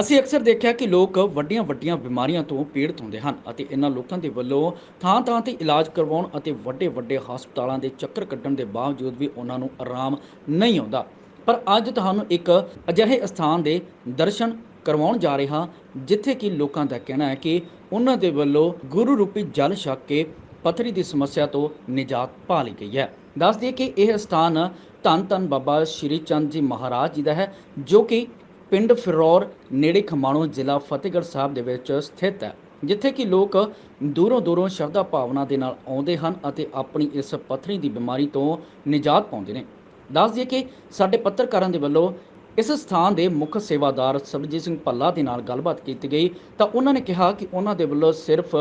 ਅਸੀਂ ਅਕਸਰ ਦੇਖਿਆ ਕਿ ਲੋਕ ਵੱਡੀਆਂ-ਵੱਡੀਆਂ ਬਿਮਾਰੀਆਂ ਤੋਂ ਪੀੜਤ ਹੁੰਦੇ ਹਨ ਅਤੇ ਇਹਨਾਂ ਲੋਕਾਂ ਦੇ ਵੱਲੋਂ ਥਾਂ-ਥਾਂ ਤੇ ਇਲਾਜ ਕਰਵਾਉਣ ਅਤੇ ਵੱਡੇ-ਵੱਡੇ ਹਸਪਤਾਲਾਂ ਦੇ ਚੱਕਰ ਕੱਢਣ ਦੇ ਬਾਵਜੂਦ ਵੀ ਉਹਨਾਂ ਨੂੰ ਆਰਾਮ ਨਹੀਂ ਆਉਂਦਾ। ਪਰ ਅੱਜ ਤੁਹਾਨੂੰ ਇੱਕ ਅਜਿਹੇ ਸਥਾਨ ਦੇ ਦਰਸ਼ਨ ਕਰਵਾਉਣ ਜਾ ਰਹੇ ਹਾਂ, ਜਿੱਥੇ ਕਿ ਲੋਕਾਂ ਦਾ ਕਹਿਣਾ ਹੈ ਕਿ ਉਹਨਾਂ ਦੇ ਵੱਲੋਂ ਗੁਰੂ ਰੂਪੀ ਜਲ ਛਕ ਕੇ ਪਥਰੀ ਦੀ ਸਮੱਸਿਆ ਤੋਂ ਨਿਜਾਤ ਪਾ ਲਈ ਗਈ ਹੈ। ਦੱਸ ਦਈਏ ਕਿ ਇਹ ਸਥਾਨ ਧੰਨ ਧੰਨ ਬਾਬਾ ਸ਼੍ਰੀ ਚੰਦ ਜੀ ਮਹਾਰਾਜ ਜੀ ਦਾ ਹੈ, ਜੋ ਕਿ ਪਿੰਡ ਫਿਰੌਰ ਨੇੜੇ ਖਮਾਣੋ ਜ਼ਿਲ੍ਹਾ ਫਤਿਹਗੜ੍ਹ ਸਾਹਿਬ ਦੇ ਵਿੱਚ ਸਥਿਤ ਹੈ, ਜਿੱਥੇ ਕਿ ਲੋਕ ਦੂਰੋਂ ਦੂਰੋਂ ਸ਼ਰਧਾ ਭਾਵਨਾ ਦੇ ਨਾਲ ਆਉਂਦੇ ਹਨ ਅਤੇ ਆਪਣੀ ਇਸ ਪੱਥਰੀ ਦੀ ਬਿਮਾਰੀ ਤੋਂ ਨਿਜਾਤ ਪਾਉਂਦੇ ਨੇ। ਦੱਸ ਦਈਏ ਕਿ ਸਾਡੇ ਪੱਤਰਕਾਰਾਂ ਦੇ ਵੱਲੋਂ ਇਸ ਸਥਾਨ ਦੇ ਮੁੱਖ ਸੇਵਾਦਾਰ ਸਬਜੀਤ ਸਿੰਘ ਭੱਲਾ ਦੇ ਨਾਲ ਗੱਲਬਾਤ ਕੀਤੀ ਗਈ ਤਾਂ ਉਹਨਾਂ ਨੇ ਕਿਹਾ ਕਿ ਉਹਨਾਂ ਦੇ ਵੱਲੋਂ ਸਿਰਫ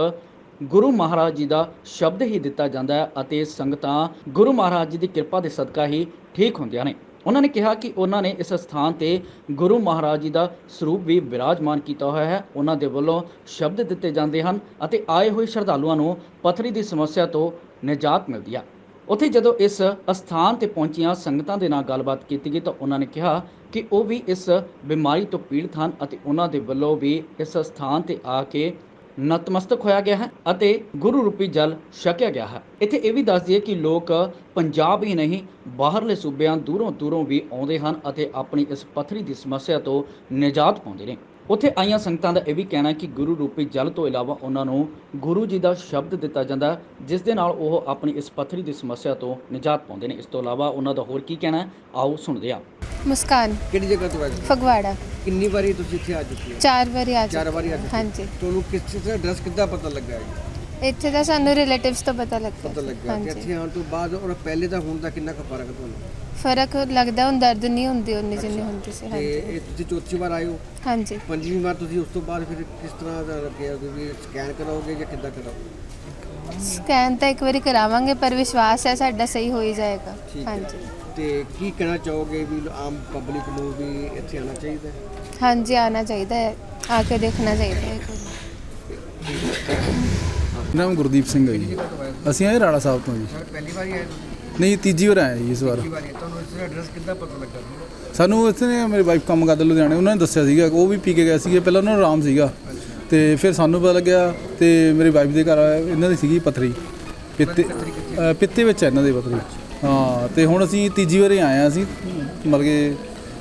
ਗੁਰੂ ਮਹਾਰਾਜ ਜੀ ਦਾ ਸ਼ਬਦ ਹੀ ਦਿੱਤਾ ਜਾਂਦਾ ਹੈ ਅਤੇ ਸੰਗਤਾਂ ਗੁਰੂ ਮਹਾਰਾਜ ਜੀ ਦੀ ਕਿਰਪਾ ਦੇ ਸਦਕਾ ਹੀ ਠੀਕ ਹੁੰਦੀਆਂ ਨੇ। ਉਹਨਾਂ ਨੇ ਕਿਹਾ ਕਿ ਉਹਨਾਂ ਨੇ ਇਸ ਸਥਾਨ ਤੇ ਗੁਰੂ ਮਹਾਰਾਜ ਜੀ ਦਾ ਸਰੂਪ ਵੀ ਵਿਰਾਜਮਾਨ ਕੀਤਾ ਹੋਇਆ ਹੈ। ਉਹਨਾਂ ਦੇ ਵੱਲੋਂ ਸ਼ਬਦ ਦਿੱਤੇ ਜਾਂਦੇ ਹਨ ਅਤੇ ਆਏ ਹੋਏ ਸ਼ਰਧਾਲੂਆਂ ਨੂੰ ਪਥਰੀ ਦੀ ਸਮੱਸਿਆ ਤੋਂ ਨਿਜਾਤ ਮਿਲਦੀ ਹੈ ਉੱਥੇ ਜਦੋਂ ਇਸ ਅਸਥਾਨ ਤੇ ਪਹੁੰਚੀਆਂ ਸੰਗਤਾਂ ਦੇ ਨਾਲ ਗੱਲਬਾਤ ਕੀਤੀ ਗਈ ਤਾਂ ਉਹਨਾਂ ਨੇ ਕਿਹਾ ਕਿ ਉਹ ਵੀ ਇਸ ਬਿਮਾਰੀ ਤੋਂ ਪੀੜਤ ਹਨ ਅਤੇ ਉਹਨਾਂ ਦੇ ਵੱਲੋਂ ਵੀ ਇਸ ਸਥਾਨ ਤੇ ਆ ਕੇ ਨਤਮਸਤਕ ਹੋਇਆ ਗਿਆ ਹੈ ਅਤੇ ਗੁਰੂ ਰੂਪੀ ਜਲ ਛਕਿਆ ਗਿਆ ਹੈ। ਇੱਥੇ ਇਹ ਵੀ ਦੱਸ ਦਈਏ ਕਿ ਲੋਕ ਪੰਜਾਬ ਹੀ ਨਹੀਂ, ਬਾਹਰਲੇ ਸੂਬਿਆਂ ਦੂਰੋਂ ਦੂਰੋਂ ਵੀ ਆਉਂਦੇ ਹਨ ਅਤੇ ਆਪਣੀ ਇਸ ਪੱਥਰੀ ਦੀ ਸਮੱਸਿਆ ਤੋਂ ਨਿਜਾਤ ਪਾਉਂਦੇ ਨੇ। ਉੱਥੇ ਆਈਆਂ ਸੰਗਤਾਂ ਦਾ ਇਹ ਵੀ ਕਹਿਣਾ ਕਿ ਗੁਰੂ ਰੂਪੀ ਜਲ ਤੋਂ ਇਲਾਵਾ ਉਹਨਾਂ ਨੂੰ ਗੁਰੂ ਜੀ ਦਾ ਸ਼ਬਦ ਦਿੱਤਾ ਜਾਂਦਾ ਜਿਸ ਦੇ ਨਾਲ ਉਹ ਆਪਣੀ ਇਸ ਪਥਰੀ ਦੀ ਸਮੱਸਿਆ ਤੋਂ ਨਿਜਾਤ ਪਾਉਂਦੇ ਨੇ। ਇਸ ਤੋਂ ਇਲਾਵਾ ਉਹਨਾਂ ਦਾ ਹੋਰ ਕੀ ਕਹਿਣਾ ਆਓ ਸੁਣਦੇ ਹਾਂ। ਮੁਸਕਾਨ। ਕਿਹੜੀ ਜਗ੍ਹਾ ਤੋਂ ਆਏ ਹੋ? ਫਗਵਾੜਾ। ਕਿੰਨੀ ਵਾਰੀ ਤੁਸੀਂ ਇੱਥੇ ਆ ਚੁੱਕੇ ਹੋ? ਚਾਰ ਵਾਰੀ ਆ ਚਾਰ ਚੁੱਕੀ ਵਾਰੀ ਆ ਚੁੱਕੇ ਹੋ। ਹਾਂਜੀ। ਤੁਹਾਨੂੰ ਕਿਸ ਚੀਜ਼ ਦਾ ਐਡਰੈਸ ਕਿੱਦਾਂ ਪਤਾ ਲੱਗਾ ਹੈ ਇੱਥੇ ਤਾਂ ਸਾਨੂੰ ਰਿਲੇਟਿਵਸ ਤੋਂ ਪਤਾ ਲੱਗਦਾ ਪਤਾ ਲੱਗਾ ਕਿ ਇੱਥੇ ਆਉਣ ਤੋਂ ਬਾਅਦ ਔਰ ਪਹਿਲੇ ਦਾ ਹੁਣ ਦਾ ਕਿੰਨਾ ਕੁ ਫ਼ਰਕ ਹੈ ਤੁਹਾਨੂੰ? ਫ਼ਰਕ ਲੱਗਦਾ ਹੁਣ ਦਰਦ ਨਹੀਂ ਹੁੰਦੀ ਉਨੀ ਜਿੰਨੀ ਹੁੰਦੀ ਸੀ ਤੇ ਹਾਂਜੀ। ਇਹ ਤੁਸੀਂ ਚੌਥੀ ਵਾਰ ਆਏ ਹੋ? ਹਾਂਜੀ। ਪੰਜਵੀਂ ਵਾਰ ਤੁਸੀਂ ਉਸ ਤੋਂ ਬਾਅਦ ਫਿਰ ਕਿਸ ਤਰ੍ਹਾਂ ਦਾ ਲੱਗਿਆ ਤੁਸੀਂ ਸਕੈਨ ਕਰਾਓਗੇ ਜਾਂ ਕਿੱਦਾਂ ਕਰਾਓਗੇ? ਸਕੈਨ ਤਾਂ ਇੱਕ ਵਾਰੀ ਕਰਾਵਾਂਗੇ ਪਰ ਵਿਸ਼ਵਾਸ ਹੈ ਸਾਡਾ ਸਹੀ ਹੋ ਹੀ ਜਾਏਗਾ। ਠੀਕ ਹੈ। ਹਾਂਜੀ। ਤੇ ਕੀ ਕਹਿਣਾ ਚਾਹੋਗੇ ਵੀ ਆਮ ਪਬਲਿਕ ਨੂੰ ਵੀ ਇੱਥੇ ਆਉਣਾ ਚਾਹੀਦਾ ਹੈ? ਹਾਂਜੀ ਆਣਾ ਚਾਹੀਦਾ ਹੈ। ਆ ਕੇ ਦੇਖਣਾ ਚਾਹੀਦਾ ਹੈ। ਇੱਕ ਵਾਰੀ। ਨਾਮ ਗੁਰਦੀਪ ਸਿੰਘ ਹੈ ਜੀ। ਅਸੀਂ ਆਏ ਰਾੜਾ ਸਾਹਿਬ ਤੋਂ ਜੀ। ਪਹਿਲੀ ਵਾਰੀ ਆਏ ਨਹੀਂ ਤੀਜੀ ਵਾਰ ਆਏ ਜੀ ਇਸ ਵਾਰ। ਤੁਹਾਨੂੰ ਇਸ ਦਾ ਐਡਰੈਸ ਕਿੱਦਾਂ ਪਤਾ ਲੱਗਾ? ਸਾਨੂੰ ਇੱਥੇ ਨੇ ਮੇਰੀ ਵਾਈਫ ਕੰਮ ਕਰਦੇ ਲੁਧਿਆਣੇ ਉਹਨਾਂ ਨੇ ਦੱਸਿਆ ਸੀਗਾ ਉਹ ਵੀ ਪੀ ਕੇ ਗਏ ਸੀਗੇ ਪਹਿਲਾਂ ਉਹਨਾਂ ਨੂੰ ਆਰਾਮ ਸੀਗਾ। ਤੇ ਫਿਰ ਸਾਨੂੰ ਪਤਾ ਲੱਗਿਆ ਤੇ ਮੇਰੀ ਵਾਈਫ ਦੇ ਘਰ ਇਹਨਾਂ ਦੀ ਸੀਗੀ ਪਥਰੀ। ਪਿੱਤੇ ਪਿੱਤੇ ਵਿੱਚ ਹੈ ਇਹਨਾਂ ਦੀ ਪਥਰੀ। ਹਾਂ ਤੇ ਹੁਣ ਅਸੀਂ ਤੀਜੀ ਵਾਰੀ ਆਏ ਆ ਅਸੀਂ ਮਤਲਬ ਕਿ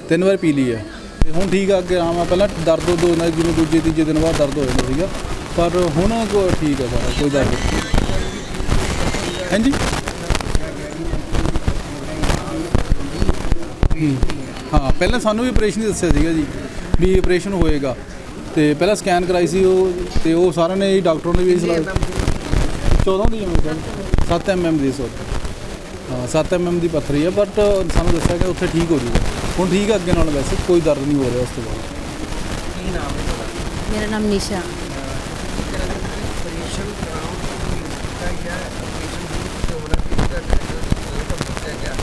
ਤਿੰਨ ਵਾਰ ਪੀ ਲਈ ਹੈ ਤੇ ਹੁਣ ਠੀਕ ਆ ਅੱਗੇ ਆਰਾਮ ਆ ਪਹਿਲਾਂ ਦਰਦ ਦੋ ਦੋ ਨਾਲ ਜਿਵੇਂ ਦੂਜੇ ਤੀਜੇ ਦਿਨ ਬਾਅਦ ਦਰਦ ਹੋ ਜਾਂਦਾ ਸੀਗਾ। ਪਰ ਹੁਣ ਕੋ ਠੀਕ ਹੈ ਸਾਰਾ, ਕੋਈ ਦਰਦ ਨਹੀਂ। ਹਾਂਜੀ? ਹਾਂ ਪਹਿਲਾਂ ਸਾਨੂੰ ਵੀ ਆਪਰੇਸ਼ਨ ਹੀ ਦੱਸਿਆ ਸੀਗਾ ਜੀ, ਵੀ ਆਪਰੇਸ਼ਨ ਹੋਏਗਾ। ਤੇ ਪਹਿਲਾਂ ਸਕੈਨ ਕਰਾਈ ਸੀ ਉਹ, ਤੇ ਉਹ ਸਾਰਿਆਂ ਨੇ ਡਾਕਟਰ ਨੇ ਵੀ ਸਲਾਹ 14 ਦੀ ਹੈ। 7 ਐਮਐਮ ਦੀ ਸੋ ਹਾਂ 7 ਐਮਐਮ ਦੀ ਪੱਥਰੀ ਹੈ ਬਟ ਸਾਨੂੰ ਦੱਸਿਆ ਕਿ ਉੱਥੇ ਠੀਕ ਹੋ ਜੂਗਾ। ਹੁਣ ਠੀਕ ਹੈ ਅੱਗੇ ਨਾਲ ਵੈਸੇ, ਕੋਈ ਦਰਦ ਨਹੀਂ ਹੋ ਰਿਹਾ ਉਸ ਤੋਂ ਬਾਅਦ। ਮੇਰਾ ਨਾਮ ਨਿਸ਼ਾ। ਕਰਾਉਣ ਦੀ ਗਿਆ ਦੀ ਤਾਂ ਗਿਆ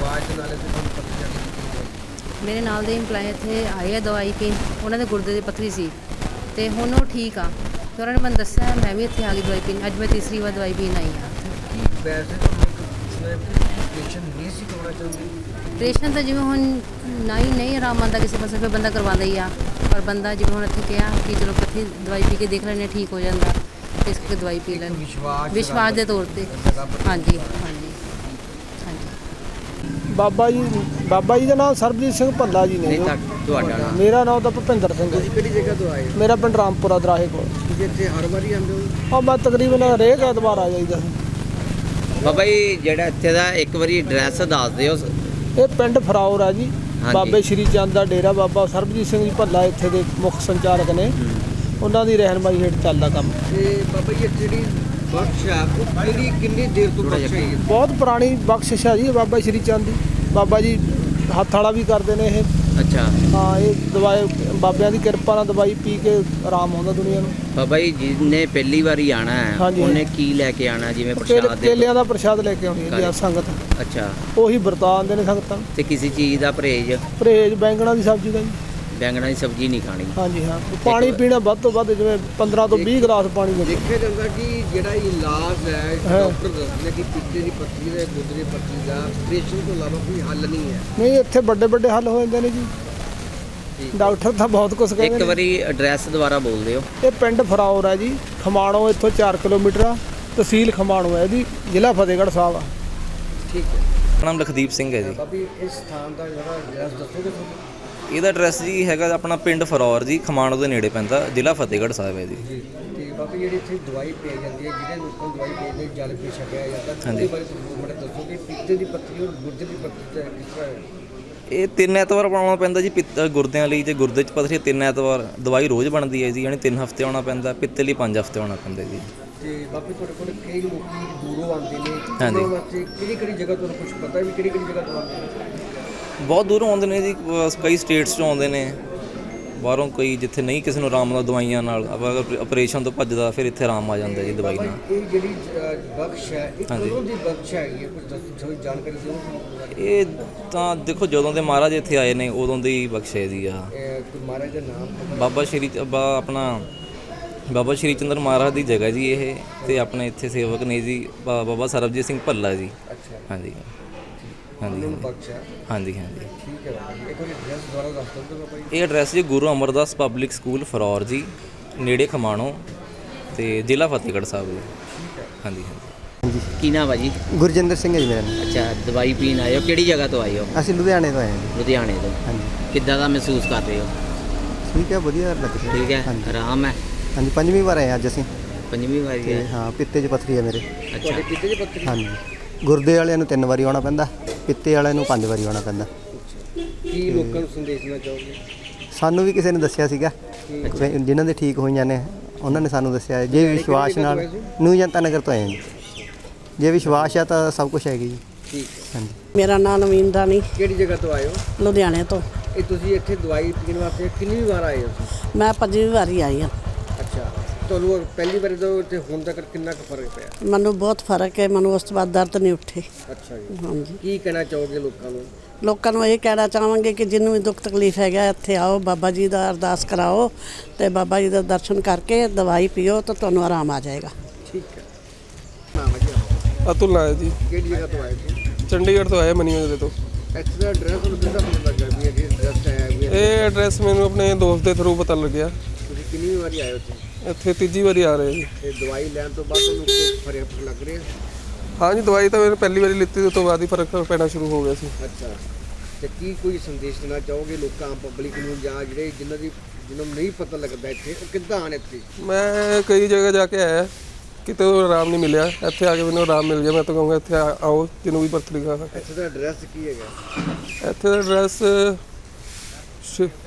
ਉਹਦੇ ਨਾਲ ਅਸੀਂ ਤੁਹਾਨੂੰ ਪਤਾ ਚੱਲ ਮੇਰੇ ਨਾਲ ਦੇ ਇੰਪਲਾਈ ਇੱਥੇ ਆਏ ਆ ਦਵਾਈ ਪੀਣ। ਉਹਨਾਂ ਦੇ ਗੁਰਦੇ ਦੀ ਪੱਥਰੀ ਸੀ। ਤੇ ਹੁਣ ਉਹ ਠੀਕ ਆ। ਤੇ ਉਹਨਾਂ ਨੇ ਮੈਨੂੰ ਦੱਸਿਆ ਮੈਂ ਵੀ ਇੱਥੇ ਆ ਗਈ ਦਵਾਈ ਪੀਣ। ਅੱਜ ਮੈਂ ਤੀਸਰੀ ਵਾਰ ਦਵਾਈ ਪੀਣ ਆਈ ਆ ਵੈਸੇ ਆਪਰੇਸ਼ਨ ਨਹੀਂ ਸੀ ਕਰਵਾਉਣਾ ਚਾਹੁੰਦੇ? ਆਪਰੇਸ਼ਨ ਤਾਂ ਜਿਵੇਂ ਹੁਣ ਨਹੀਂ ਨਹੀਂ ਆਰਾਮ ਆਉਂਦਾ ਕਿਸੇ ਪਾਸੇ ਫਿਰ ਬੰਦਾ ਕਰਵਾਉਂਦਾ ਹੀ ਆ। ਪਰ ਬੰਦਾ ਜਿਵੇਂ ਹੁਣ ਇੱਥੇ ਕਿਹਾ ਕਿ ਚਲੋ ਪੱਥਰੀ ਦਵਾਈ ਪੀ ਕੇ ਦੇਖ ਲੈਣੇ ਠੀਕ ਹੋ ਜਾਂਦਾ। ਇਸ ਕਰਕੇ ਦਵਾਈ ਪੀ ਲੈਣ ਵਿਸ਼ਵਾਸ ਵਿਸ਼ਵਾਸ ਦੇ ਤੌਰ ਤੇ। ਹਾਂਜੀ ਹਾਂਜੀ ਹਾਂਜੀ। ਬਾਬਾ ਜੀ ਬਾਬਾ ਜੀ ਦਾ ਨਾਮ ਸਰਬਜੀਤ ਸਿੰਘ ਭੱਲਾ ਜੀ ਨੇ। ਤੁਹਾਡਾ ਨਾਮ। ਮੇਰਾ ਨਾਮ ਤਾਂ ਭੁਪਿੰਦਰ ਸਿੰਘ ਹੈ। ਕਿਹੜੀ ਜਗ੍ਹਾ ਤੋਂ ਆਏ ਹੋ? ਮੇਰਾ ਪਿੰਡ ਰਾਮਪੁਰਾ ਦਰਾਹੇ ਕੋਲ। ਇੱਥੇ ਹਰ ਵਾਰੀ ਆਉਂਦੇ ਹੋ? ਆ ਮੈਂ ਤਕਰੀਬਨ ਹਰੇਕ ਐਤਵਾਰ ਆ ਜਾਈਦਾ। ਬਾਬਾ ਜੀ ਜਿਹੜਾ ਇੱਥੇ ਦਾ ਇੱਕ ਵਾਰੀ ਐਡਰੈਸ ਦੱਸ ਦਿਓ। ਇਹ ਪਿੰਡ ਫਰਾਉਰ ਆ ਜੀ। ਬਾਬੇ ਸ਼੍ਰੀ ਚੰਦ ਦਾ ਡੇਰਾ ਬਾਬਾ ਸਰਬਜੀਤ ਸਿੰਘ ਜੀ ਭੱਲਾ ਇੱਥੇ ਦੇ ਮੁੱਖ ਸੰਚਾਲਕ ਨੇ। ਉਹਨਾਂ ਦੀ ਰਹਿਨਮਾਈ ਹੇਠ ਚੱਲਦਾ ਕੰਮ। ਤੇ ਬਾਬਾ ਜੀ ਜਿਹੜੀ ਬਖਸ਼ ਆ ਉਹ ਕਿਹੜੀ ਕਿੰਨੀ ਦੇਰ ਤੋਂ ਬਖਸ਼ ਹੈ ਬਹੁਤ ਪੁਰਾਣੀ ਬਖਸ਼ਿਸ਼ ਆ ਜੀ ਬਾਬਾ ਸ਼੍ਰੀ ਚੰਦ ਦੀ। ਬਾਬਾ ਜੀ ਹੱਥ ਵਾਲਾ ਵੀ ਕਰਦੇ ਨੇ ਇਹ। ਅੱਛਾ। ਹਾਂ ਇਹ ਦਵਾਈ ਬਾਬਿਆਂ ਦੀ ਕਿਰਪਾ ਨਾਲ ਦਵਾਈ ਪੀ ਕੇ ਆਰਾਮ ਆਉਂਦਾ ਦੁਨੀਆ ਨੂੰ। ਬਾਬਾ ਜੀ ਜਿਹਨੇ ਪਹਿਲੀ ਵਾਰੀ ਆਣਾ ਹੈ। ਉਹਨੇ ਕੀ ਲੈ ਕੇ ਆਣਾ ਜਿਵੇਂ ਪ੍ਰਸ਼ਾਦ ਦੇ ਕੇਲਿਆਂ ਦਾ ਪ੍ਰਸ਼ਾਦ ਲੈ ਕੇ ਆਉਣੀ ਹੈ ਜੀ ਆਹ ਸੰਗਤ। ਅੱਛਾ। ਉਹੀ ਵਰਤਾਂ ਦੇ ਨੇ ਸੰਗਤਾਂ। ਤੇ ਕਿਸੇ ਚੀਜ਼ ਦਾ ਪਰਹੇਜ? ਪਰਹੇਜ ਬੈਂਗਣਾ ਦੀ ਸਬਜ਼ੀ ਦਾ ਜੀ। ਬੈਂਗਣਾ ਦੀ ਸਬਜ਼ੀ ਨਹੀਂ ਖਾਣੀ। ਹਾਂਜੀ ਹਾਂ। ਪਾਣੀ ਪੀਣਾ ਵੱਧ ਤੋਂ ਵੱਧ ਜਿਵੇਂ 15 ਤੋਂ 20 ਗਲਾਸ ਪਾਣੀ ਦੇ ਦੇਖਿਆ ਜਾਂਦਾ ਕਿ ਜਿਹੜਾ ਇਲਾਜ ਹੈ ਹਾਂ। ਡਾਕਟਰ ਦੱਸਦੇ ਨੇ ਕਿ ਪਿੱਤੇ ਦੀ ਪੱਥਰੀ ਦਾ ਗੁਰਦੇ ਦੀ ਪੱਥਰੀ ਦਾ ਆਪਰੇਸ਼ਨ ਤੋਂ ਇਲਾਵਾ ਕੋਈ ਹੱਲ ਨਹੀਂ ਹੈ। ਨਹੀਂ ਇੱਥੇ ਵੱਡੇ ਵੱਡੇ ਹੱਲ ਹੋ ਜਾਂਦੇ ਨੇ ਜੀ। ਡਾਕਟਰ ਤਾਂ ਬਹੁਤ ਕੁਝ ਕਹਿੰਦੇ ਇੱਕ ਵਾਰੀ ਐਡਰੈਸ ਦੁਬਾਰਾ ਬੋਲ ਦਿਓ ਇਹ ਪਿੰਡ ਫਰੌਰ ਹੈ ਜੀ। ਖਮਾਣੋ ਇੱਥੋਂ 4 ਕਿਲੋਮੀਟਰ ਆ। ਤਹਿਸੀਲ ਖਮਾਣੋ ਹੈ ਜੀ। ਜ਼ਿਲ੍ਹਾ ਫਤਿਹਗੜ੍ਹ ਸਾਹਿਬ ਆ। ਠੀਕ ਹੈ। ਨਾਮ ਲਖਦੀਪ ਸਿੰਘ ਹੈ ਜੀ। ਬਾਬੀ ਇਸ ਸਥਾਨ ਦਾ ਜਿਹੜਾ ਐਡਰੈਸ ਦੱਸੋਗੇ ਤੁਹਾਨੂੰ ਇਹਦਾ ਐਡਰੈਸ ਜੀ ਹੈਗਾ ਆਪਣਾ ਪਿੰਡ ਫਰੌਰ ਜੀ ਖਮਾਣੋ ਦੇ ਨੇੜੇ ਪੈਂਦਾ ਜ਼ਿਲ੍ਹਾ ਫਤਿਹਗੜ੍ਹ ਸਾਹਿਬ ਹੈ ਜੀ ਜੀ ਤੇ ਬਾਬੀ ਜਿਹੜੀ ਇੱਥੇ ਦਵਾਈ ਪਈ ਜਾਂਦੀ ਹੈ ਜਿਹੜੇ ਲੋਕਾਂ ਨੂੰ ਦਵਾਈ ਪਈ ਜਾਂਦੀ ਜਲ ਪੀ ਛਕਿਆ ਜਾਂਦਾ ਹਾਂਜੀ। ਉਹਦੇ ਬਾਰੇ ਤੁਸੀਂ ਬੜੇ ਦੱਸੋਗੇ ਪਿੱਤੇ ਦੀ ਪੱਥਰੀ ਔਰ ਗੁਰਦੇ ਦੀ ਪੱਥਰੀ ਦਾ ਕਿਸ ਤਰ੍ਹਾਂ ਹੈ ਇਹ ਤਿੰਨ ਐਤਵਾਰ ਪਾਉਣਾ ਪੈਂਦਾ ਜੀ ਪਿੱਤ ਗੁਰਦਿਆਂ ਲਈ ਜੇ ਗੁਰਦੇ 'ਚ ਪੱਥਰੀ ਤਿੰਨ ਐਤਵਾਰ ਦਵਾਈ ਰੋਜ਼ ਬਣਦੀ ਹੈ ਜੀ ਯਾਨੀ ਤਿੰਨ ਹਫ਼ਤੇ ਆਉਣਾ ਪੈਂਦਾ ਪਿੱਤੇ ਲਈ ਪੰਜ ਹਫ਼ਤੇ ਆਉਣਾ ਪੈਂਦਾ ਜੀ ਤੇ ਬਾਬੀ ਤੁਹਾਡੇ ਕੋਲ ਕਈ ਲੋਕੀ ਦੂਰੋਂ ਆਉਂਦੇ ਨੇ। ਉਹਨਾਂ ਵਾਸਤੇ ਕਿਹੜੀ ਕਿਹੜੀ ਜਗ੍ਹਾ ਤੁਹਾਨੂੰ ਕੁਝ ਪਤਾ ਵੀ ਕਿਹੜੀ ਕਿਹੜੀ ਜਗ੍ਹਾ ਤੋਂ ਆਉਂਦੇ ਨੇ ਬਹੁਤ ਦੂਰੋਂ ਆਉਂਦੇ ਨੇ ਜੀ ਕਈ ਸਟੇਟਸ 'ਚੋਂ ਆਉਂਦੇ ਨੇ। ਬਾਹਰੋਂ ਕੋਈ ਜਿੱਥੇ ਨਹੀਂ ਕਿਸੇ ਨੂੰ ਆਰਾਮ ਨਾਲ ਦਵਾਈਆਂ ਨਾਲ ਅਗਰ ਆਪਰੇਸ਼ਨ ਤੋਂ ਭੱਜਦਾ ਫਿਰ ਇੱਥੇ ਆਰਾਮ ਆ ਜਾਂਦਾ ਜੀ ਦਵਾਈ ਨਾਲ। ਇਹ ਜਿਹੜੀ ਬਖਸ਼ ਹੈ ਇਹ। ਕਦੋਂ ਦੀ ਬਖਸ਼ ਹੈ ਕੁਝ ਦੱਸੋ ਥੋੜੀ ਜਾਣਕਾਰੀ ਦਿਓ। ਇਹ ਤਾਂ ਦੇਖੋ ਜਦੋਂ ਦੇ ਮਹਾਰਾਜ ਇੱਥੇ ਆਏ ਨੇ ਉਦੋਂ ਦੀ ਬਖਸ਼ੇ ਜੀ ਆ। ਇਹ ਕੋਈ ਮਹਾਰਾਜ ਦਾ ਨਾਮ ਬਾਬਾ ਸ਼੍ਰੀ ਆਪਣਾ ਬਾਬਾ ਸ਼੍ਰੀ ਚੰਦਰ ਮਹਾਰਾਜ ਦੀ ਜਗ੍ਹਾ ਜੀ ਇਹ ਤੇ ਆਪਣੇ ਇੱਥੇ ਸੇਵਕ ਨੇ ਜੀ ਬਾਬਾ ਸਰਬਜੀਤ ਸਿੰਘ ਭੱਲਾ ਜੀ। ਅੱਛਾ। ਹਾਂਜੀ। ਹਾਂਜੀ ਉਹਨਾਂ ਨੂੰ ਹਾਂਜੀ ਹਾਂਜੀ। ਠੀਕ ਹੈ ਬਾਬਾ ਜੀ ਇੱਕ ਵਾਰੀ ਐਡਰੈਸ ਦੁਬਾਰਾ ਦੱਸ ਦਿਓ ਬਾਬਾ ਜੀ। ਇਹ ਐਡਰੈਸ ਜੀ ਗੁਰੂ ਅਮਰਦਾਸ ਪਬਲਿਕ ਸਕੂਲ ਫਰੌਰ ਜੀ ਨੇੜੇ ਖਮਾਣੋ ਤੇ ਜ਼ਿਲ੍ਹਾ ਫਤਿਹਗੜ੍ਹ ਸਾਹਿਬ ਜੀ। ਹਾਂਜੀ ਹਾਂਜੀ। ਕੀ ਨਾਮ ਹੈ ਜੀ? ਗੁਰਜਿੰਦਰ ਸਿੰਘ ਹੈ ਜੀ ਮੇਰਾ ਨਾਮ। ਅੱਛਾ ਦਵਾਈ ਪੀਣ ਆਏ ਹੋ? ਕਿਹੜੀ ਜਗ੍ਹਾ ਤੋਂ ਆਏ ਹੋ? ਅਸੀਂ ਲੁਧਿਆਣੇ ਤੋਂ ਆਏ ਹਾਂ ਜੀ। ਲੁਧਿਆਣੇ ਤੋਂ। ਹਾਂਜੀ। ਕਿੱਦਾਂ ਦਾ ਮਹਿਸੂਸ ਕਰ ਰਹੇ ਹੋ? ਠੀਕ ਹੈ ਵਧੀਆ ਲੱਗ ਰਿਹਾ। ਠੀਕ ਹੈ ਹਾਂਜੀ। ਆਰਾਮ ਹੈ? ਹਾਂਜੀ ਪੰਜਵੀਂ ਵਾਰ ਆਏ ਹਾਂ ਅੱਜ ਅਸੀਂ। ਪੰਜਵੀਂ ਵਾਰੀ ਤੇ ਹੈ? ਹਾਂ ਪਿੱਤੇ 'ਚ ਪੱਥਰੀ ਹੈ ਮੇਰੇ। ਅੱਛਾ। ਪਿੱਤੇ ਦੀ ਪੱਥਰੀ? ਹਾਂਜੀ। ਗੁਰਦੇ ਵਾਲਿਆਂ ਨੂੰ ਤਿੰਨ ਵਾਰੀ ਆਉਣਾ ਪੈਂਦਾ। ਪਿੱਤੇ ਵਾਲਿਆਂ ਨੂੰ ਪੰਜ ਵਾਰੀ ਆਉਣਾ ਪੈਂਦਾ। ਕੀ ਲੋਕਾਂ ਨੂੰ ਸੰਦੇਸ਼ ਦੇਣਾ ਚਾਹੋਗੇ? ਸਾਨੂੰ ਵੀ ਕਿਸੇ ਨੇ ਦੱਸਿਆ ਸੀਗਾ। ਜਿਨ੍ਹਾਂ ਦੇ ਠੀਕ ਹੋਈਆਂ ਨੇ ਉਹਨਾਂ ਨੇ ਸਾਨੂੰ ਦੱਸਿਆ। ਜੇ ਵਿਸ਼ਵਾਸ ਨਾਲ ਨਿਊ ਜਨਤਾ ਨਗਰ ਤੋਂ ਆਏ ਜੀ। ਜੇ ਵਿਸ਼ਵਾਸ ਆ ਤਾਂ ਸਭ ਕੁਝ ਹੈਗਾ ਜੀ। ਠੀਕ। ਹਾਂਜੀ। ਮੇਰਾ ਨਾਮ ਨਵੀਨ ਰਾਣੀ ਕਿਹੜੀ ਜਗ੍ਹਾ ਤੋਂ ਆਏ ਹੋ? ਲੁਧਿਆਣੇ ਤੋਂ। ਇਹ ਤੁਸੀਂ ਇੱਥੇ ਦਵਾਈ ਪੀਣ ਵਾਸਤੇ ਕਿੰਨੀ ਵਾਰ ਆਏ ਹੋ ਤੁਸੀਂ? ਮੈਂ ਪੰਜਵੀਂ ਵਾਰੀ ਆਈ ਹਾਂ। ਤੁਹਾਨੂੰ ਪਹਿਲੀ ਵਾਰ ਤੋਂ ਇੱਥੇ ਹੁਣ ਤੱਕ ਕਿੰਨਾ ਕੁ ਫ਼ਰਕ ਪਿਆ? ਮੈਨੂੰ ਬਹੁਤ ਫ਼ਰਕ ਹੈ ਮੈਨੂੰ ਉਸ ਤੋਂ ਬਾਅਦ ਦਰਦ ਨਹੀਂ ਉੱਠੇ। ਅੱਛਾ ਜੀ। ਹਾਂਜੀ। ਕੀ ਕਹਿਣਾ ਚਾਹੋਗੇ ਲੋਕਾਂ ਨੂੰ? ਲੋਕਾਂ ਨੂੰ ਇਹ ਕਹਿਣਾ ਚਾਹਾਂਗੇ ਕਿ ਜਿਹਨੂੰ ਵੀ ਦੁੱਖ ਤਕਲੀਫ ਹੈਗਾ ਇੱਥੇ ਆਓ ਬਾਬਾ ਜੀ ਦਾ ਅਰਦਾਸ ਕਰਾਓ ਤੇ ਬਾਬਾ ਜੀ ਦਾ ਦਰਸ਼ਨ ਕਰਕੇ ਦਵਾਈ ਪੀਓ ਤਾਂ ਤੁਹਾਨੂੰ ਆਰਾਮ ਆ ਜਾਏਗਾ। ਠੀਕ ਹੈ। ਨਾਮ ਹੈ ਜੀ। ਅਤੁਲ ਨਾਇਰ ਜੀ ਕਿਹੜੀ ਜਗ੍ਹਾ ਤੋਂ ਆਏ ਸੀ ਚੰਡੀਗੜ੍ਹ ਤੋਂ ਆਏ ਮਨੀਮੰਗਲੇ ਤੋਂ। ਇੱਥੇ ਦਾ ਐਡਰੈਸ ਤੁਹਾਨੂੰ ਕਿੱਦਾਂ ਪਤਾ ਲੱਗਾ ਵੀ ਇਹ ਐਡਰੈਸ ਹੈ ਵੀ ਇਹ ਐਡਰੈਸ ਮੈਨੂੰ ਆਪਣੇ ਦੋਸਤ ਦੇ ਥਰੂ ਪਤਾ ਲੱਗਿਆ। ਤੁਸੀਂ ਕਿੰਨੀ ਵਾਰੀ ਆਏ ਹੋ ਇੱਥੇ? ਇੱਥੇ ਤੀਜੀ ਵਾਰੀ ਆ ਰਹੇ ਜੀ। ਤੇ ਦਵਾਈ ਲੈਣ ਤੋਂ ਬਾਅਦ ਤੁਹਾਨੂੰ ਕੀ ਫ਼ਰਕ ਲੱਗ ਰਿਹਾ? ਹਾਂਜੀ ਦਵਾਈ ਤਾਂ ਮੈਨੂੰ ਪਹਿਲੀ ਵਾਰੀ ਲਿੱਤੀ ਉਸ ਤੋਂ ਬਾਅਦ ਹੀ ਫ਼ਰਕ ਪੈਣਾ ਸ਼ੁਰੂ ਹੋ ਗਿਆ ਸੀ। ਅੱਛਾ। ਤੇ ਕੀ ਕੋਈ ਸੰਦੇਸ਼ ਦੇਣਾ ਚਾਹੋਗੇ ਲੋਕਾਂ ਪਬਲਿਕ ਨੂੰ ਜਾਂ ਜਿਹੜੇ ਜਿਨ੍ਹਾਂ ਦੀ ਜਿਨ੍ਹਾਂ ਨੂੰ ਨਹੀਂ ਪਤਾ ਲੱਗਦਾ ਇੱਥੇ? ਉਹ ਕਿੱਦਾਂ ਆਣ ਇੱਥੇ? ਮੈਂ ਕਈ ਜਗ੍ਹਾ ਜਾ ਕੇ ਆਇਆ ਕਿਤੇ ਉਹ ਆਰਾਮ ਨਹੀਂ ਮਿਲਿਆ। ਇੱਥੇ ਆ ਕੇ ਮੈਨੂੰ ਆਰਾਮ ਮਿਲ ਗਿਆ ਮੈਂ ਤਾਂ ਕਹੂੰਗਾ ਇੱਥੇ ਆ- ਆਓ ਜਿਹਨੂੰ ਵੀ ਪਰਤਰੀ ਖਾ ਇੱਥੇ ਦਾ ਐਡਰੈਸ ਕੀ ਹੈਗਾ? ਇੱਥੇ ਦਾ ਐਡਰੈਸ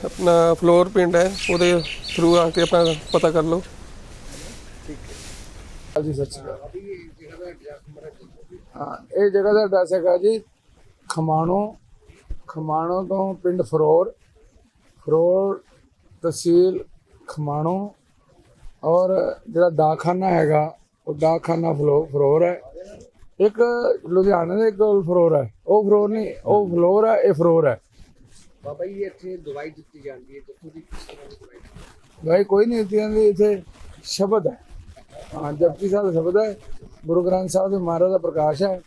ਆਪਣਾ ਫਲੋਰ ਪਿੰਡ ਹੈ, ਉਹਦੇ ਥਰੂ ਆ ਕੇ ਆਪਣਾ ਪਤਾ ਕਰ ਲਓ। ਜੀ ਸਤਿ ਸ਼੍ਰੀ ਅਕਾਲ। ਹਾਂ, ਇਹ ਜਗ੍ਹਾ ਦਾ ਐਡਰੈਸ ਹੈਗਾ ਜੀ, ਖਮਾਣੋ ਖਮਾਣੋ ਤੋਂ ਪਿੰਡ ਫਰੋਰ ਫਰੋਰ, ਤਹਿਸੀਲ ਖਮਾਣੋ ਔਰ ਜਿਹੜਾ ਡਾਕਖਾਨਾ ਹੈਗਾ, ਉਹ ਡਾਕਖਾਨਾ ਫਲੋ, ਫਰੋਰ ਹੈ। ਇੱਕ ਲੁਧਿਆਣੇ ਦੇ ਇੱਕ ਫਲੋਰ ਹੈ, ਉਹ ਫਲੋਰ ਨਹੀਂ, ਉਹ ਫਲੋਰ ਹੈ, ਇਹ ਫਰੋਰ ਹੈ। ਬਾਬਾ ਜੀ, ਇੱਥੇ ਦਵਾਈ ਦਿੱਤੀ ਜਾਂਦੀ ਹੈ ਦੱਸੋ ਜੀ, ਕਿਸ ਤਰ੍ਹਾਂ ਦੀ ਦਵਾਈ ਭਾਈ ਕੋਈ ਨਹੀਂ ਦਿੱਤੀ ਜਾਂਦੀ ਇੱਥੇ ਸ਼ਬਦ ਹੈ। ਹਾਂ, ਜਪਜੀ ਸਾਹਿਬ ਦਾ ਸ਼ਬਦ ਹੈ, ਗੁਰੂ ਗ੍ਰੰਥ ਸਾਹਿਬ ਦੇ ਮਹਾਰਾਜ ਦਾ ਪ੍ਰਕਾਸ਼ ਹੈ,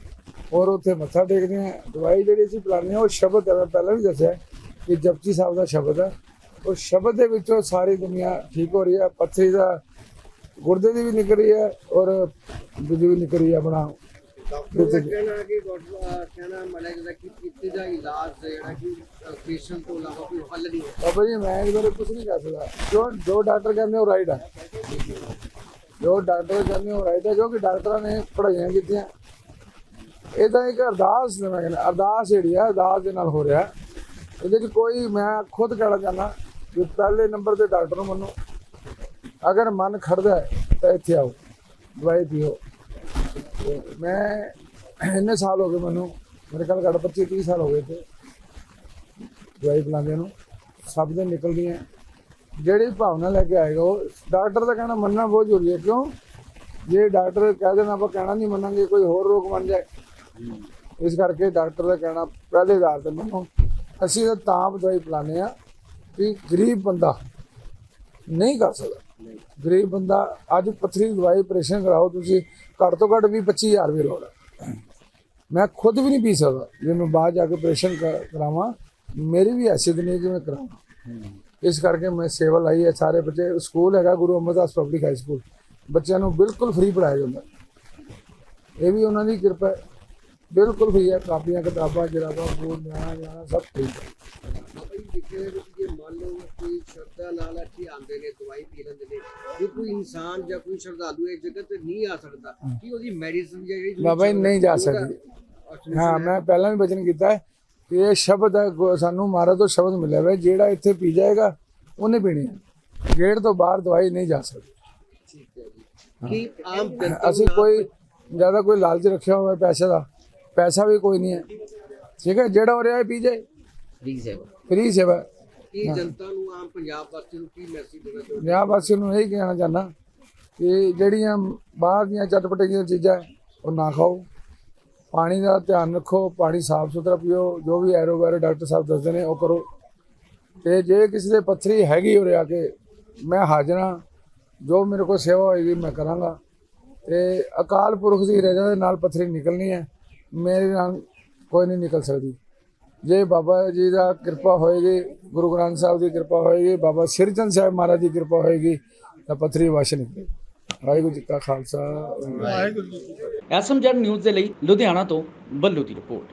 ਔਰ ਉੱਥੇ ਮੱਥਾ ਟੇਕਦੇ ਆ ਦਵਾਈ ਜਿਹੜੀ ਅਸੀਂ ਪਿਲਾਉਂਦੇ ਹਾਂ, ਉਹ ਸ਼ਬਦ ਹੈ, ਮੈਂ ਪਹਿਲਾਂ ਵੀ ਦੱਸਿਆ ਕਿ ਜਪਜੀ ਸਾਹਿਬ ਦਾ ਸ਼ਬਦ ਹੈ। ਉਹ ਸ਼ਬਦ ਦੇ ਵਿੱਚੋਂ ਸਾਰੀ ਦੁਨੀਆ ਠੀਕ ਹੋ ਰਹੀ ਹੈ, ਪੱਥਰੀ ਦਾ ਗੁਰਦੇ ਦੀ ਵੀ ਨਿਕਲ ਰਹੀ ਹੈ, ਔਰ ਦੂਜੀ ਵੀ ਨਿਕਲ ਰਹੀ ਹੈ ਆਪਣਾ। ਡਾਕਟਰ ਦਾ ਕਹਿਣਾ ਕਿ ਡਾਕਟਰ ਕਹਿਣਾ ਮੰਨਿਆ ਜਾਂਦਾ ਕਿ ਪਿੱਤੇ ਦਾ ਇਲਾਜ ਜਿਹੜਾ ਕਿ ਆਪਰੇਸ਼ਨ ਤੋਂ ਇਲਾਵਾ ਕੋਈ ਹੱਲ ਨਹੀਂ ਹੈ। ਬਾਬਾ ਜੀ ਮੈਂ ਇਹਦੇ ਬਾਰੇ ਕੁਝ ਨਹੀਂ ਕਹਿ ਸਕਦਾ। ਜੋ ਜੋ ਡਾਕਟਰ ਕਹਿੰਦੇ ਉਹ ਰਾਈਟ ਹੈ ਜੋ ਡਾਕਟਰ ਕਹਿੰਦੇ ਉਹ ਰਾਈਟ ਹੈ ਕਿਉਂਕਿ ਡਾਕਟਰਾਂ ਨੇ ਪੜ੍ਹਾਈਆਂ ਕੀਤੀਆਂ। ਇਹ ਤਾਂ ਇੱਕ ਅਰਦਾਸ ਨੇ ਮੈਂ ਕਹਿੰਦਾ ਅਰਦਾਸ ਜਿਹੜੀ ਹੈ ਅਰਦਾਸ ਦੇ ਨਾਲ ਹੋ ਰਿਹਾ। ਇਹਦੇ 'ਚ ਕੋਈ ਮੈਂ ਖੁਦ ਕਹਿਣਾ ਚਾਹੁੰਦਾ ਕਿ ਪਹਿਲੇ ਨੰਬਰ ਤੇ ਡਾਕਟਰ ਨੂੰ ਮੰਨੋ। ਅਗਰ ਮਨ ਖੜਦਾ ਹੈ ਤਾਂ ਇੱਥੇ ਆਓ। ਦਵਾਈ ਪੀਓ। ਮੈਂ ਇੰਨੇ ਸਾਲ ਹੋ ਗਏ ਮੈਨੂੰ ਮੇਰੇ ਕੋਲ ਘੱਟ 25 30 ਸਾਲ ਹੋ ਗਏ ਤੇ ਦਵਾਈ ਪਿਲਾਉਂਦੇ ਨੂੰ ਸਭ ਦੇ ਨਿਕਲਦੀਆਂ। ਜਿਹੜੀ ਭਾਵਨਾ ਲੈ ਕੇ ਆਏਗਾ ਉਹ ਡਾਕਟਰ ਦਾ ਕਹਿਣਾ ਮੰਨਣਾ ਬਹੁਤ ਜ਼ਰੂਰੀ ਹੈ ਕਿਉਂ? ਜੇ ਡਾਕਟਰ ਕਹਿ ਦੇਣ ਆਪਾਂ ਕਹਿਣਾ ਨਹੀਂ ਮੰਨਾਂਗੇ ਕੋਈ ਹੋਰ ਰੋਗ ਬਣ ਜਾਏ। ਇਸ ਕਰਕੇ ਡਾਕਟਰ ਦਾ ਕਹਿਣਾ ਪਹਿਲੇ ਆਧਾਰ ਤੇ ਮੰਨੋ। ਅਸੀਂ ਤਾਂ ਤਾਂ ਦਵਾਈ ਪਿਲਾਉਂਦੇ ਆ ਕਿ ਗਰੀਬ ਬੰਦਾ ਨਹੀਂ ਕਰ ਸਕਦਾ। ਗਰੀਬ ਬੰਦਾ, ਅੱਜ ਪੱਥਰੀ ਦਵਾਈ ਆਪਰੇਸ਼ਨ ਕਰਾਓ ਤੁਸੀਂ, ਘੱਟ ਤੋਂ ਘੱਟ ਵੀ 25000 ਰੁਪਏ ਲੋੜ ਹੈ। ਮੈਂ ਖੁਦ ਵੀ ਨਹੀਂ ਪੀ ਸਕਦਾ, ਜੇ ਮੈਂ ਬਾਹਰ ਜਾ ਕੇ ਆਪਰੇਸ਼ਨ ਕਰਾਵਾਂ, ਮੇਰੀ ਵੀ ਹੈਸੀਅਤ ਨਹੀਂ ਕਿ ਮੈਂ ਕਰਾਵਾਂ। ਇਸ ਕਰਕੇ ਮੈਂ ਸੇਵਾ ਲਾਈ ਹੈ, ਸਾਰੇ ਬੱਚੇ, ਸਕੂਲ ਹੈਗਾ Guru Amardas public high school ਬੱਚਿਆਂ ਨੂੰ ਬਿਲਕੁਲ ਫ੍ਰੀ ਪੜਾਇਆ ਜਾਂਦਾ। ਇਹ ਵੀ ਉਹਨਾਂ ਦੀ ਕਿਰਪਾ ਹੈ। ਬਿਲਕੁਲ ਫ੍ਰੀ ਹੈ, ਕਾਪੀਆਂ, ਕਿਤਾਬਾਂ, ਜਰਾਬਾਂ ਬੂਟ ਨਿਆਣਾ ਨਿਆਣਾ ਸਭ ਫ੍ਰੀ ਬਾਬਾ ਜੀ ਦੇਖੇ ਦੇ ਵਿੱਚ ਜੇ ਮੰਨ ਲਓ ਕੋਈ ਸ਼ਰਧਾ ਨਾਲ ਇੱਥੇ ਆਉਂਦੇ ਨੇ ਦਵਾਈ ਪੀ ਲੈਂਦੇ ਨੇ ਜੇ ਕੋਈ ਇਨਸਾਨ ਜਾਂ ਕੋਈ ਸ਼ਰਧਾਲੂ ਇਸ ਜਗ੍ਹਾ ਤੇ ਨਹੀਂ ਆ ਸਕਦਾ ਕੀ ਉਹਦੀ ਮੈਡੀਸਿਨ ਜਾਂ ਜਿਹੜੀ ਬਾਬਾ ਜੀ ਨਹੀਂ ਜਾ ਸਕਦੀ। ਹਾਂ? ਮੈਂ ਪਹਿਲਾਂ ਵੀ ਬਚਨ ਕੀਤਾ ਹੈ ਕਿ ਇਹ ਸ਼ਬਦ ਹੈ ਸਾਨੂੰ ਮਹਾਰਾਜ ਤੋਂ ਸ਼ਬਦ ਮਿਲਿਆ ਹੋਇਆ ਜਿਹੜਾ ਇੱਥੇ ਪੀ ਜਾਏਗਾ ਉਹਨੇ ਪੀਣੀ ਹੈ। ਗੇਟ ਤੋਂ ਬਾਹਰ ਦਵਾਈ ਨਹੀਂ ਜਾ ਸਕਦੀ। ਕੀ ਆਮ ਜਨਤਾ ਅਸੀਂ ਕੋਈ ਜ਼ਿਆਦਾ ਕੋਈ ਲਾਲਚ ਰੱਖਿਆ ਹੋਇਆ ਪੈਸੇ ਦਾ ਪੈਸਾ ਵੀ ਕੋਈ ਨਹੀਂ ਹੈ। ਠੀਕ ਹੈ ਜਿਹੜਾ ਹੋ ਰਿਹਾ ਹੈ ਪੀ ਜਾਏ। ਫ੍ਰੀ ਸੇਵਾ। ਫ੍ਰੀ ਸੇਵਾ। ਕੀ ਜਨਤਾ ਨੂੰ ਆਮ ਪੰਜਾਬ ਵਾਸੀ ਨੂੰ ਕੀ ਮੈਸੇਜ ਦੇਣਾ ਚਾਹੁੰਦੇ ਪੰਜਾਬ ਵਾਸੀਆਂ ਨੂੰ ਇਹ ਕਹਿਣਾ ਚਾਹੁੰਦਾ ਕਿ ਜਿਹੜੀਆਂ ਬਾਹਰ ਦੀਆਂ ਚਟਪਟੀਆਂ ਚੀਜ਼ਾਂ ਉਹ ਨਾ ਖਾਓ। ਪਾਣੀ ਦਾ ਧਿਆਨ ਰੱਖੋ ਪਾਣੀ ਸਾਫ਼ ਸੁਥਰਾ ਪੀਓ ਜੋ ਵੀ ਐਰੋ ਵੈਰੋ ਡਾਕਟਰ ਸਾਹਿਬ ਦੱਸਦੇ ਨੇ ਉਹ ਕਰੋ। ਤੇ ਜੇ ਕਿਸੇ ਦੇ ਪੱਥਰੀ ਹੈਗੀ ਹੋ ਰਿਹਾ ਕਿ ਮੈਂ ਹਾਜ਼ਰ ਜੋ ਮੇਰੇ ਕੋਲ ਸੇਵਾ ਹੋਏਗੀ ਮੈਂ ਕਰਾਂਗਾ। ਤੇ ਅਕਾਲ ਪੁਰਖ ਦੀ ਰਜ਼ਾ ਦੇ ਨਾਲ ਪੱਥਰੀ ਨਿਕਲਣੀ ਹੈ ਮੇਰੇ ਨਾਲ ਕੋਈ ਨਹੀਂ ਨਿਕਲ ਸਕਦੀ। ਜੇ ਬਾਬਾ ਜੀ ਦਾ ਕਿਰਪਾ ਹੋਏਗੀ, ਗੁਰੂ ਗ੍ਰੰਥ ਸਾਹਿਬ ਦੀ ਕਿਰਪਾ ਹੋਏਗੀ, ਬਾਬਾ ਸਿਰਜਨ ਸਾਹਿਬ ਮਹਾਰਾਜ ਦੀ ਕਿਰਪਾ ਹੋਏਗੀ, ਤਾਂ ਪੱਥਰੀ ਵਸ਼ ਨਿਕਲੇ ਵਾਹਿਗੁਰੂ ਜੀ ਕਾ ਖਾਲਸਾ। ਵਾਹਿਗੁਰੂ ਜੀ ਕੀ ਫਤਿਹ ਐਸਐਮਜੈਡ ਨਿਊਜ਼ ਦੇ ਲਈ ਲੁਧਿਆਣਾ ਤੋਂ ਬੱਲੂ ਦੀ ਰਿਪੋਰਟ।